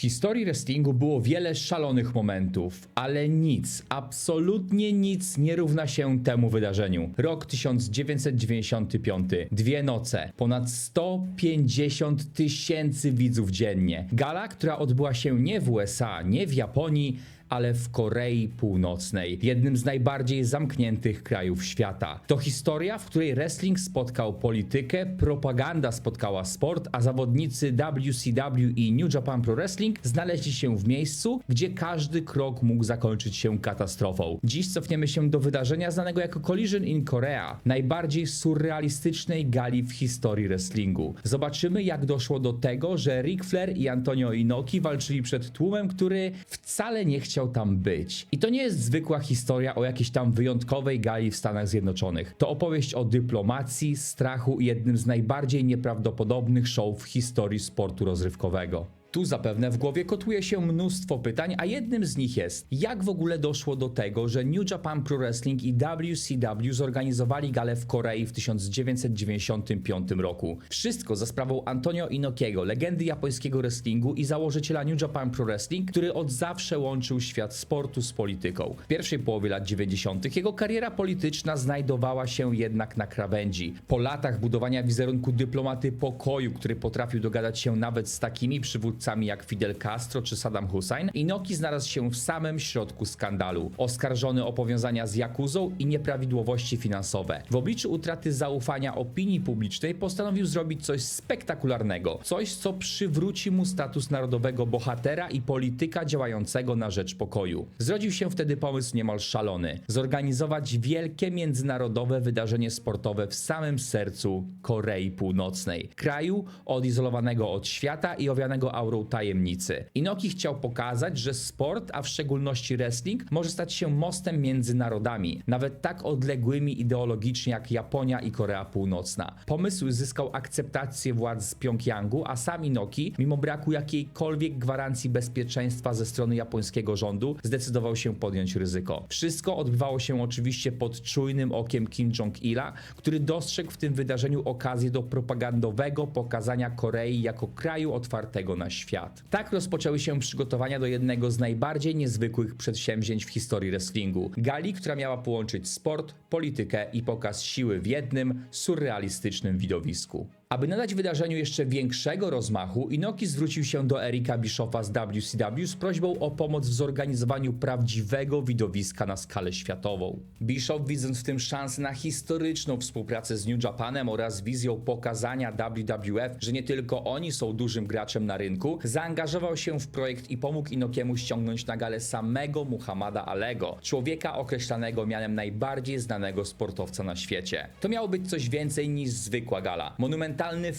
historii wrestlingu było wiele szalonych momentów, ale nic, absolutnie nic nie równa się temu wydarzeniu. Rok 1995, dwie noce, ponad 150 tysięcy widzów dziennie. Gala, która odbyła się nie w USA, nie w Japonii, ale w Korei Północnej, jednym z najbardziej zamkniętych krajów świata. To historia, w której wrestling spotkał politykę, propaganda spotkała sport, a zawodnicy WCW i New Japan Pro Wrestling znaleźli się w miejscu, gdzie każdy krok mógł zakończyć się katastrofą. Dziś cofniemy się do wydarzenia znanego jako Collision in Korea, najbardziej surrealistycznej gali w historii wrestlingu. Zobaczymy, jak doszło do tego, że Ric Flair i Antonio Inoki walczyli przed tłumem, który wcale nie chciał tam być. I to nie jest zwykła historia o jakiejś tam wyjątkowej gali w Stanach Zjednoczonych. To opowieść o dyplomacji, strachu i jednym z najbardziej nieprawdopodobnych show w historii sportu rozrywkowego. Tu zapewne w głowie kotuje się mnóstwo pytań, a jednym z nich jest, jak w ogóle doszło do tego, że New Japan Pro Wrestling i WCW zorganizowali galę w Korei w 1995 roku. Wszystko za sprawą Antonio Inokiego, legendy japońskiego wrestlingu i założyciela New Japan Pro Wrestling, który od zawsze łączył świat sportu z polityką. W pierwszej połowie lat 90. jego kariera polityczna znajdowała się jednak na krawędzi. Po latach budowania wizerunku dyplomaty pokoju, który potrafił dogadać się nawet z takimi przywódcami jak Fidel Castro czy Saddam Hussein, Inoki znalazł się w samym środku skandalu. Oskarżony o powiązania z Jakuzą i nieprawidłowości finansowe. W obliczu utraty zaufania opinii publicznej postanowił zrobić coś spektakularnego. Coś, co przywróci mu status narodowego bohatera i polityka działającego na rzecz pokoju. Zrodził się wtedy pomysł niemal szalony. Zorganizować wielkie międzynarodowe wydarzenie sportowe w samym sercu Korei Północnej. Kraju odizolowanego od świata i owianego aurą tajemnicy. Inoki chciał pokazać, że sport, a w szczególności wrestling, może stać się mostem między narodami, nawet tak odległymi ideologicznie jak Japonia i Korea Północna. Pomysł zyskał akceptację władz z Pjongjangu, a sam Inoki, mimo braku jakiejkolwiek gwarancji bezpieczeństwa ze strony japońskiego rządu, zdecydował się podjąć ryzyko. Wszystko odbywało się oczywiście pod czujnym okiem Kim Jong-ila, który dostrzegł w tym wydarzeniu okazję do propagandowego pokazania Korei jako kraju otwartego na świat. Tak rozpoczęły się przygotowania do jednego z najbardziej niezwykłych przedsięwzięć w historii wrestlingu. Gali, która miała połączyć sport, politykę i pokaz siły w jednym surrealistycznym widowisku. Aby nadać wydarzeniu jeszcze większego rozmachu, Inoki zwrócił się do Erika Bischofa z WCW z prośbą o pomoc w zorganizowaniu prawdziwego widowiska na skalę światową. Bischof, widząc w tym szansę na historyczną współpracę z New Japanem oraz wizją pokazania WWF, że nie tylko oni są dużym graczem na rynku, zaangażował się w projekt i pomógł Inokiemu ściągnąć na galę samego Muhammada Alego, człowieka określanego mianem najbardziej znanego sportowca na świecie. To miało być coś więcej niż zwykła gala.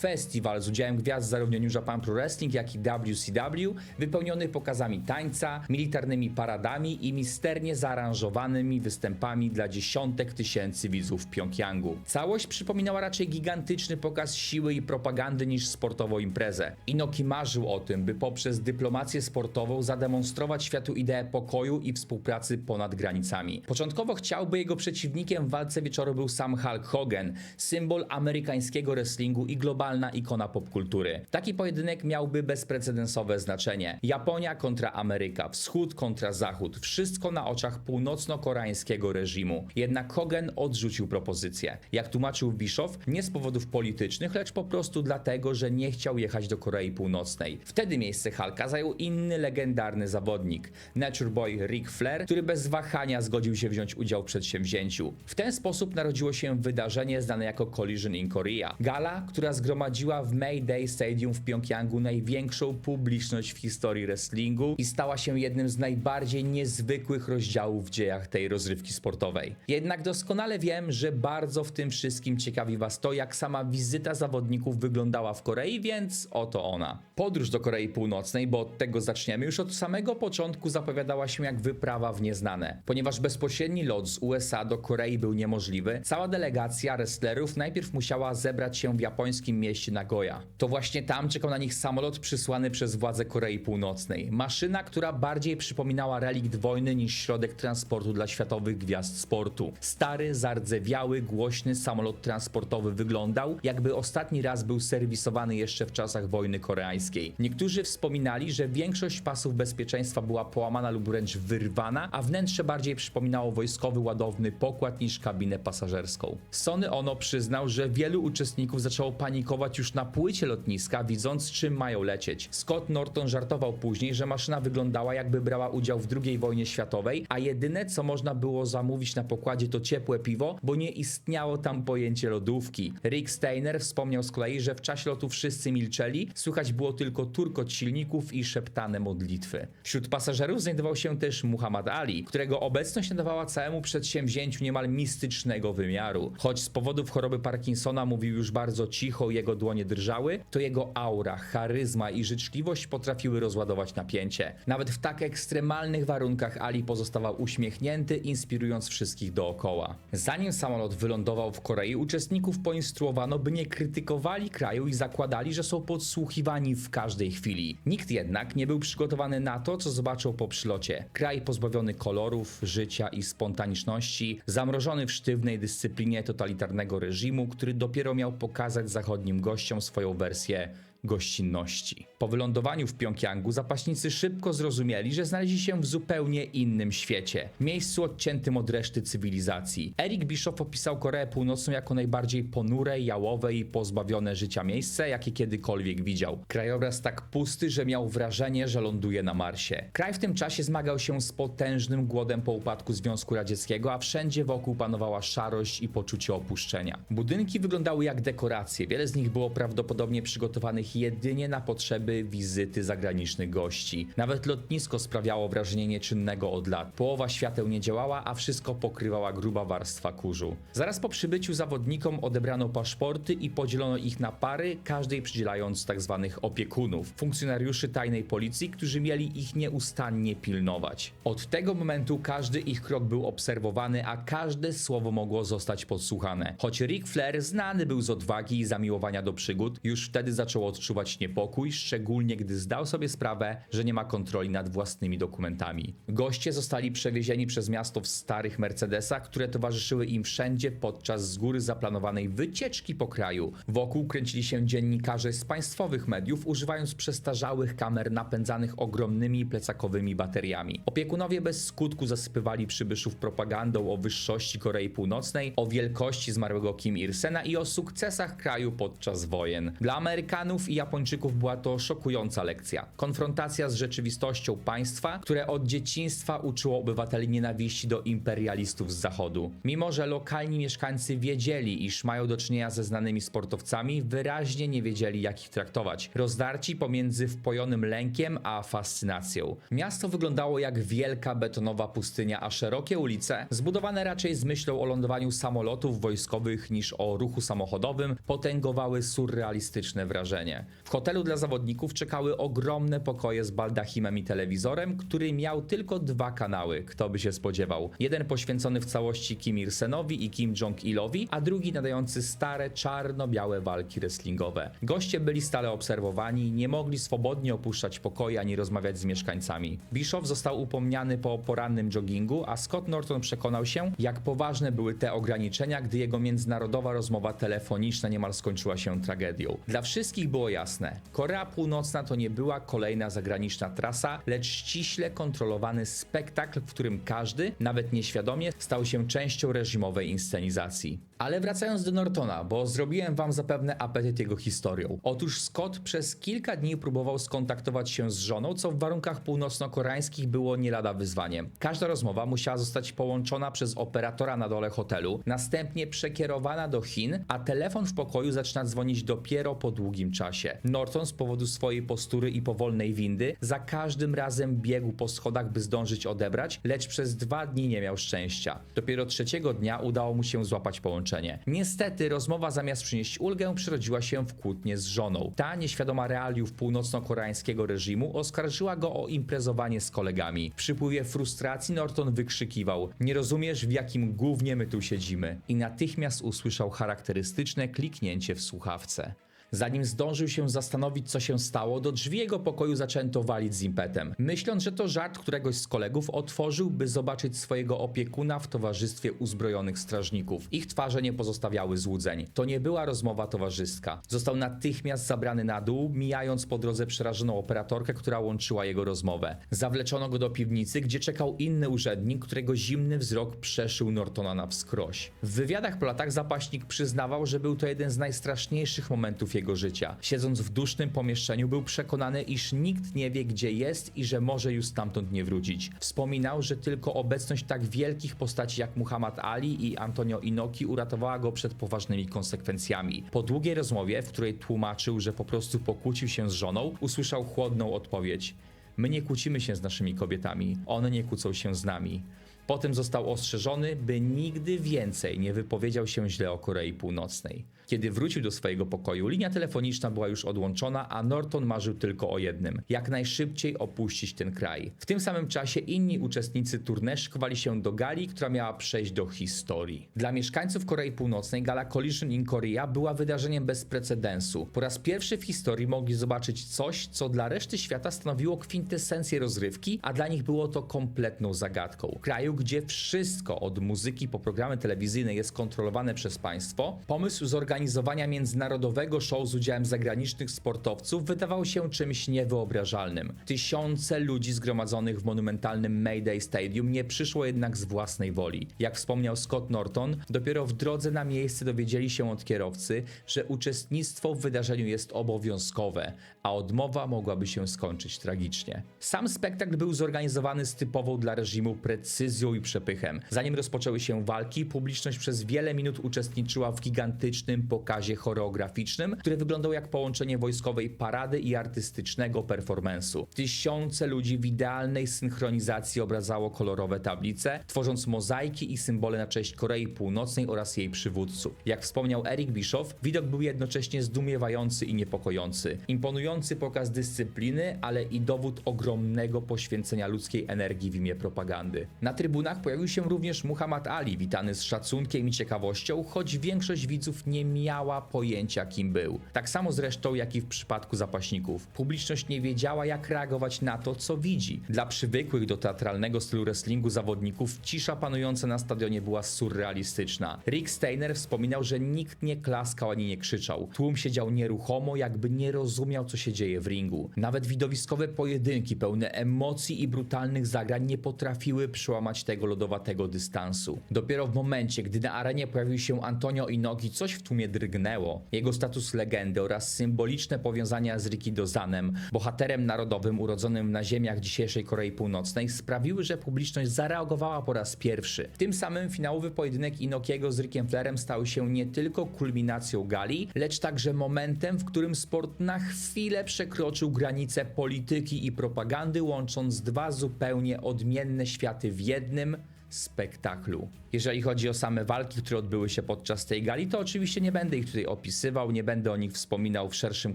Festiwal z udziałem gwiazd zarówno New Japan Pro Wrestling, jak i WCW, wypełniony pokazami tańca, militarnymi paradami i misternie zaaranżowanymi występami dla dziesiątek tysięcy widzów w Pjongjangu. Całość przypominała raczej gigantyczny pokaz siły i propagandy niż sportową imprezę. Inoki marzył o tym, by poprzez dyplomację sportową zademonstrować światu ideę pokoju i współpracy ponad granicami. Początkowo chciał, by jego przeciwnikiem w walce wieczoru był sam Hulk Hogan, symbol amerykańskiego wrestlingu i globalna ikona popkultury. Taki pojedynek miałby bezprecedensowe znaczenie. Japonia kontra Ameryka, wschód kontra zachód, wszystko na oczach północno-koreańskiego reżimu. Jednak Hogan odrzucił propozycję. Jak tłumaczył Bischoff, nie z powodów politycznych, lecz po prostu dlatego, że nie chciał jechać do Korei Północnej. Wtedy miejsce Hulka zajął inny legendarny zawodnik, Nature Boy Ric Flair, który bez wahania zgodził się wziąć udział w przedsięwzięciu. W ten sposób narodziło się wydarzenie znane jako Collision in Korea. Gala, która zgromadziła w Mayday Stadium w Pjongjangu największą publiczność w historii wrestlingu i stała się jednym z najbardziej niezwykłych rozdziałów w dziejach tej rozrywki sportowej. Jednak doskonale wiem, że bardzo w tym wszystkim ciekawi Was to, jak sama wizyta zawodników wyglądała w Korei, więc oto ona. Podróż do Korei Północnej, bo od tego zaczniemy, już od samego początku zapowiadała się jak wyprawa w nieznane. Ponieważ bezpośredni lot z USA do Korei był niemożliwy, cała delegacja wrestlerów najpierw musiała zebrać się w japońskim mieście Nagoya. To właśnie tam czekał na nich samolot przysłany przez władze Korei Północnej. Maszyna, która bardziej przypominała relikt wojny niż środek transportu dla światowych gwiazd sportu. Stary, zardzewiały, głośny samolot transportowy wyglądał, jakby ostatni raz był serwisowany jeszcze w czasach wojny koreańskiej. Koreańskiej. Niektórzy wspominali, że większość pasów bezpieczeństwa była połamana lub wręcz wyrwana, a wnętrze bardziej przypominało wojskowy ładowny pokład niż kabinę pasażerską. Sony Ono przyznał, że wielu uczestników zaczęło panikować już na płycie lotniska, widząc czym mają lecieć. Scott Norton żartował później, że maszyna wyglądała jakby brała udział w II wojnie światowej, a jedyne co można było zamówić na pokładzie to ciepłe piwo, bo nie istniało tam pojęcie lodówki. Rick Steiner wspomniał z kolei, że w czasie lotu wszyscy milczeli, słychać było tylko turkot silników i szeptane modlitwy. Wśród pasażerów znajdował się też Muhammad Ali, którego obecność nadawała całemu przedsięwzięciu niemal mistycznego wymiaru. Choć z powodów choroby Parkinsona mówił już bardzo cicho, jego dłonie drżały, to jego aura, charyzma i życzliwość potrafiły rozładować napięcie. Nawet w tak ekstremalnych warunkach Ali pozostawał uśmiechnięty, inspirując wszystkich dookoła. Zanim samolot wylądował w Korei, uczestników poinstruowano, by nie krytykowali kraju i zakładali, że są podsłuchiwani w każdej chwili. Nikt jednak nie był przygotowany na to, co zobaczył po przylocie. Kraj pozbawiony kolorów, życia i spontaniczności, zamrożony w sztywnej dyscyplinie totalitarnego reżimu, który dopiero miał pokazać zachodnim gościom swoją wersję gościnności. Po wylądowaniu w Pjongjangu zapaśnicy szybko zrozumieli, że znaleźli się w zupełnie innym świecie, miejscu odciętym od reszty cywilizacji. Eric Bischoff opisał Koreę Północną jako najbardziej ponure, jałowe i pozbawione życia miejsce, jakie kiedykolwiek widział. Krajobraz tak pusty, że miał wrażenie, że ląduje na Marsie. Kraj w tym czasie zmagał się z potężnym głodem po upadku Związku Radzieckiego, a wszędzie wokół panowała szarość i poczucie opuszczenia. Budynki wyglądały jak dekoracje, wiele z nich było prawdopodobnie przygotowanych jedynie na potrzeby wizyty zagranicznych gości. Nawet lotnisko sprawiało wrażenie nieczynnego od lat. Połowa świateł nie działała, a wszystko pokrywała gruba warstwa kurzu. Zaraz po przybyciu zawodnikom odebrano paszporty i podzielono ich na pary, każdej przydzielając tzw. opiekunów, funkcjonariuszy tajnej policji, którzy mieli ich nieustannie pilnować. Od tego momentu każdy ich krok był obserwowany, a każde słowo mogło zostać podsłuchane. Choć Ric Flair znany był z odwagi i zamiłowania do przygód, już wtedy zaczął odczuwać niepokój, szczególnie gdy zdał sobie sprawę, że nie ma kontroli nad własnymi dokumentami. Goście zostali przewiezieni przez miasto w starych Mercedesach, które towarzyszyły im wszędzie podczas z góry zaplanowanej wycieczki po kraju. Wokół kręcili się dziennikarze z państwowych mediów, używając przestarzałych kamer napędzanych ogromnymi plecakowymi bateriami. Opiekunowie bez skutku zasypywali przybyszów propagandą o wyższości Korei Północnej, o wielkości zmarłego Kim Il-sena i o sukcesach kraju podczas wojen. Dla Amerykanów i Japończyków była to szokująca lekcja. Konfrontacja z rzeczywistością państwa, które od dzieciństwa uczyło obywateli nienawiści do imperialistów z zachodu. Mimo, że lokalni mieszkańcy wiedzieli, iż mają do czynienia ze znanymi sportowcami, wyraźnie nie wiedzieli, jak ich traktować. Rozdarci pomiędzy wpojonym lękiem a fascynacją. Miasto wyglądało jak wielka betonowa pustynia, a szerokie ulice, zbudowane raczej z myślą o lądowaniu samolotów wojskowych niż o ruchu samochodowym, potęgowały surrealistyczne wrażenie. W hotelu dla zawodników czekały ogromne pokoje z baldachimem i telewizorem, który miał tylko dwa kanały, kto by się spodziewał. Jeden poświęcony w całości Kim Il-senowi i Kim Jong-ilowi, a drugi nadający stare, czarno-białe walki wrestlingowe. Goście byli stale obserwowani, nie mogli swobodnie opuszczać pokoju ani rozmawiać z mieszkańcami. Bischoff został upomniany po porannym joggingu, a Scott Norton przekonał się, jak poważne były te ograniczenia, gdy jego międzynarodowa rozmowa telefoniczna niemal skończyła się tragedią. Dla wszystkich było jasne, Korea Północna to nie była kolejna zagraniczna trasa, lecz ściśle kontrolowany spektakl, w którym każdy, nawet nieświadomie, stał się częścią reżimowej inscenizacji. Ale wracając do Nortona, bo zrobiłem wam zapewne apetyt jego historią. Otóż Scott przez kilka dni próbował skontaktować się z żoną, co w warunkach północno-koreańskich było nie lada wyzwaniem. Każda rozmowa musiała zostać połączona przez operatora na dole hotelu, następnie przekierowana do Chin, a telefon w pokoju zaczyna dzwonić dopiero po długim czasie. Norton z powodu swojej postury i powolnej windy za każdym razem biegł po schodach, by zdążyć odebrać, lecz przez dwa dni nie miał szczęścia. Dopiero trzeciego dnia udało mu się złapać połączenie. Niestety rozmowa zamiast przynieść ulgę przerodziła się w kłótnię z żoną. Ta nieświadoma realiów północno-koreańskiego reżimu oskarżyła go o imprezowanie z kolegami. W przypływie frustracji Norton wykrzykiwał: Nie rozumiesz w jakim gównie my tu siedzimy? I natychmiast usłyszał charakterystyczne kliknięcie w słuchawce. Zanim zdążył się zastanowić, co się stało, do drzwi jego pokoju zaczęto walić z impetem. Myśląc, że to żart któregoś z kolegów, otworzył, by zobaczyć swojego opiekuna w towarzystwie uzbrojonych strażników. Ich twarze nie pozostawiały złudzeń. To nie była rozmowa towarzyska. Został natychmiast zabrany na dół, mijając po drodze przerażoną operatorkę, która łączyła jego rozmowę. Zawleczono go do piwnicy, gdzie czekał inny urzędnik, którego zimny wzrok przeszył Nortona na wskroś. W wywiadach po latach zapaśnik przyznawał, że był to jeden z najstraszniejszych momentów jego życia. Siedząc w dusznym pomieszczeniu, był przekonany, iż nikt nie wie, gdzie jest i że może już stamtąd nie wrócić. Wspominał, że tylko obecność tak wielkich postaci jak Muhammad Ali i Antonio Inoki uratowała go przed poważnymi konsekwencjami. Po długiej rozmowie, w której tłumaczył, że po prostu pokłócił się z żoną, usłyszał chłodną odpowiedź. My nie kłócimy się z naszymi kobietami, one nie kłócą się z nami. Potem został ostrzeżony, by nigdy więcej nie wypowiedział się źle o Korei Północnej. Kiedy wrócił do swojego pokoju, linia telefoniczna była już odłączona, a Norton marzył tylko o jednym jak najszybciej opuścić ten kraj. W tym samym czasie inni uczestnicy tournée szykowali się do gali, która miała przejść do historii. Dla mieszkańców Korei Północnej gala Collision in Korea była wydarzeniem bez precedensu. Po raz pierwszy w historii mogli zobaczyć coś, co dla reszty świata stanowiło kwintesencję rozrywki, a dla nich było to kompletną zagadką. W gdzie wszystko od muzyki po programy telewizyjne jest kontrolowane przez państwo, pomysł zorganizowania międzynarodowego show z udziałem zagranicznych sportowców wydawał się czymś niewyobrażalnym. Tysiące ludzi zgromadzonych w monumentalnym Mayday Stadium nie przyszło jednak z własnej woli. Jak wspomniał Scott Norton, dopiero w drodze na miejsce dowiedzieli się od kierowcy, że uczestnictwo w wydarzeniu jest obowiązkowe, a odmowa mogłaby się skończyć tragicznie. Sam spektakl był zorganizowany z typową dla reżimu precyzją i przepychem. Zanim rozpoczęły się walki, publiczność przez wiele minut uczestniczyła w gigantycznym pokazie choreograficznym, który wyglądał jak połączenie wojskowej parady i artystycznego performance'u. Tysiące ludzi w idealnej synchronizacji obrazało kolorowe tablice, tworząc mozaiki i symbole na cześć Korei Północnej oraz jej przywódców. Jak wspomniał Eric Bischoff, widok był jednocześnie zdumiewający i niepokojący. Imponujący pokaz dyscypliny, ale i dowód ogromnego poświęcenia ludzkiej energii w imię propagandy. Na trybunach pojawił się również Muhammad Ali, witany z szacunkiem i ciekawością, choć większość widzów nie miała pojęcia, kim był. Tak samo zresztą jak i w przypadku zapaśników. Publiczność nie wiedziała, jak reagować na to, co widzi. Dla przywykłych do teatralnego stylu wrestlingu zawodników cisza panująca na stadionie była surrealistyczna. Rick Steiner wspominał, że nikt nie klaskał ani nie krzyczał. Tłum siedział nieruchomo, jakby nie rozumiał, co się dzieje w ringu. Nawet widowiskowe pojedynki pełne emocji i brutalnych zagrań nie potrafiły przełamać tego lodowatego dystansu. Dopiero w momencie, gdy na arenie pojawił się Antonio Inoki, coś w tłumie drgnęło. Jego status legendy oraz symboliczne powiązania z Riki Dozanem, bohaterem narodowym urodzonym na ziemiach dzisiejszej Korei Północnej, sprawiły, że publiczność zareagowała po raz pierwszy. Tym samym finałowy pojedynek Inokiego z Rickiem Flairem stał się nie tylko kulminacją gali, lecz także momentem, w którym sport na chwilę przekroczył granice polityki i propagandy, łącząc dwa zupełnie odmienne światy w jednym spektaklu. Jeżeli chodzi o same walki, które odbyły się podczas tej gali, to oczywiście nie będę ich tutaj opisywał, nie będę o nich wspominał w szerszym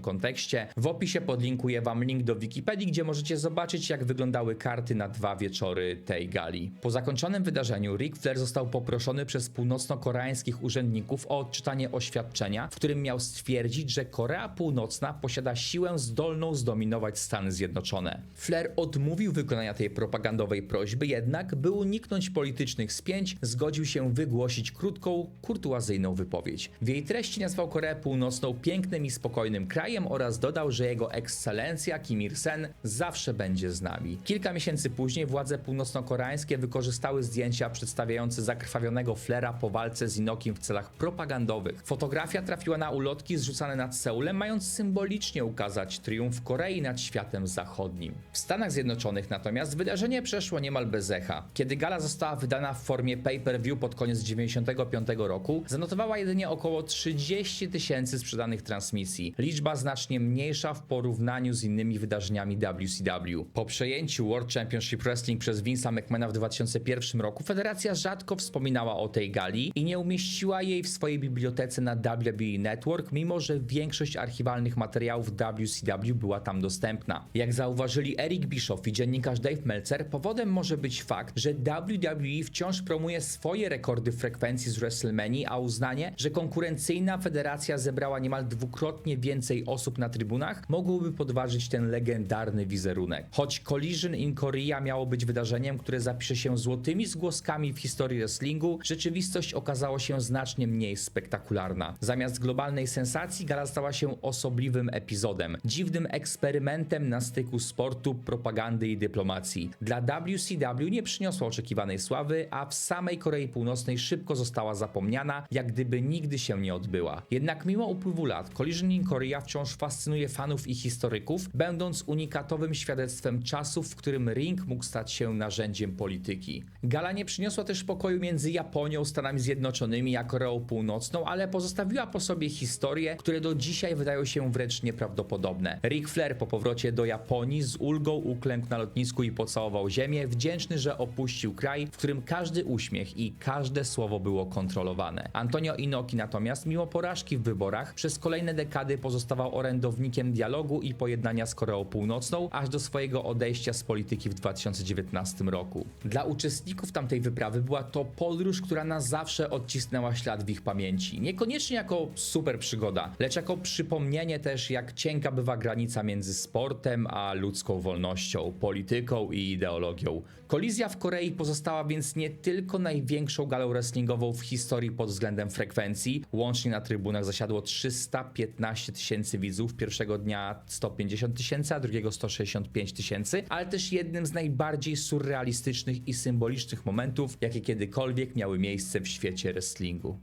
kontekście. W opisie podlinkuję wam link do Wikipedii, gdzie możecie zobaczyć, jak wyglądały karty na dwa wieczory tej gali. Po zakończonym wydarzeniu Ric Flair został poproszony przez północno-koreańskich urzędników o odczytanie oświadczenia, w którym miał stwierdzić, że Korea Północna posiada siłę zdolną zdominować Stany Zjednoczone. Flair odmówił wykonania tej propagandowej prośby, jednak by uniknąć politycznych spięć, zgodził się wygłosić krótką, kurtuazyjną wypowiedź. W jej treści nazwał Koreę Północną pięknym i spokojnym krajem oraz dodał, że jego ekscelencja Kim Il-sen zawsze będzie z nami. Kilka miesięcy później władze północno-koreańskie wykorzystały zdjęcia przedstawiające zakrwawionego Flera po walce z Inokim w celach propagandowych. Fotografia trafiła na ulotki zrzucane nad Seulem, mając symbolicznie ukazać triumf Korei nad światem zachodnim. W Stanach Zjednoczonych natomiast wydarzenie przeszło niemal bez echa. Kiedy gala została wydana w formie pay-per-view pod koniec 95 roku, zanotowała jedynie około 30 tysięcy sprzedanych transmisji. Liczba znacznie mniejsza w porównaniu z innymi wydarzeniami WCW. Po przejęciu World Championship Wrestling przez Vince'a McMahona w 2001 roku federacja rzadko wspominała o tej gali i nie umieściła jej w swojej bibliotece na WWE Network, mimo że większość archiwalnych materiałów WCW była tam dostępna. Jak zauważyli Eric Bischoff i dziennikarz Dave Meltzer, powodem może być fakt, że WWE wciąż promuje swoje rekordy frekwencji z WrestleMania, a uznanie, że konkurencyjna federacja zebrała niemal dwukrotnie więcej osób na trybunach, mogłoby podważyć ten legendarny wizerunek. Choć Collision in Korea miało być wydarzeniem, które zapisze się złotymi zgłoskami w historii wrestlingu, rzeczywistość okazała się znacznie mniej spektakularna. Zamiast globalnej sensacji, gala stała się osobliwym epizodem, dziwnym eksperymentem na styku sportu, propagandy i dyplomacji. Dla WCW nie przyniosła oczekiwanej sławy, a w samej Korei Północnej szybko została zapomniana, jak gdyby nigdy się nie odbyła. Jednak mimo upływu lat, Collision in Korea wciąż fascynuje fanów i historyków, będąc unikatowym świadectwem czasów, w którym ring mógł stać się narzędziem polityki. Gala nie przyniosła też pokoju między Japonią, Stanami Zjednoczonymi a Koreą Północną, ale pozostawiła po sobie historie, które do dzisiaj wydają się wręcz nieprawdopodobne. Ric Flair po powrocie do Japonii z ulgą uklękł na lotnisku i pocałował ziemię, wdzięczny, że opuścił kraj, w którym każdy uśmiech i każde słowo było kontrolowane. Antonio Inoki natomiast, mimo porażki w wyborach, przez kolejne dekady pozostawał orędownikiem dialogu i pojednania z Koreą Północną, aż do swojego odejścia z polityki w 2019 roku. Dla uczestników tamtej wyprawy była to podróż, która na zawsze odcisnęła ślad w ich pamięci. Niekoniecznie jako super przygoda, lecz jako przypomnienie też, jak cienka bywa granica między sportem a ludzką wolnością, polityką i ideologią. Kolizja w Korei pozostała więc nie tylko największą galą wrestlingową w historii pod względem frekwencji. Łącznie na trybunach zasiadło 315 tysięcy widzów, pierwszego dnia 150 tysięcy, a drugiego 165 tysięcy, ale też jednym z najbardziej surrealistycznych i symbolicznych momentów, jakie kiedykolwiek miały miejsce w świecie wrestlingu.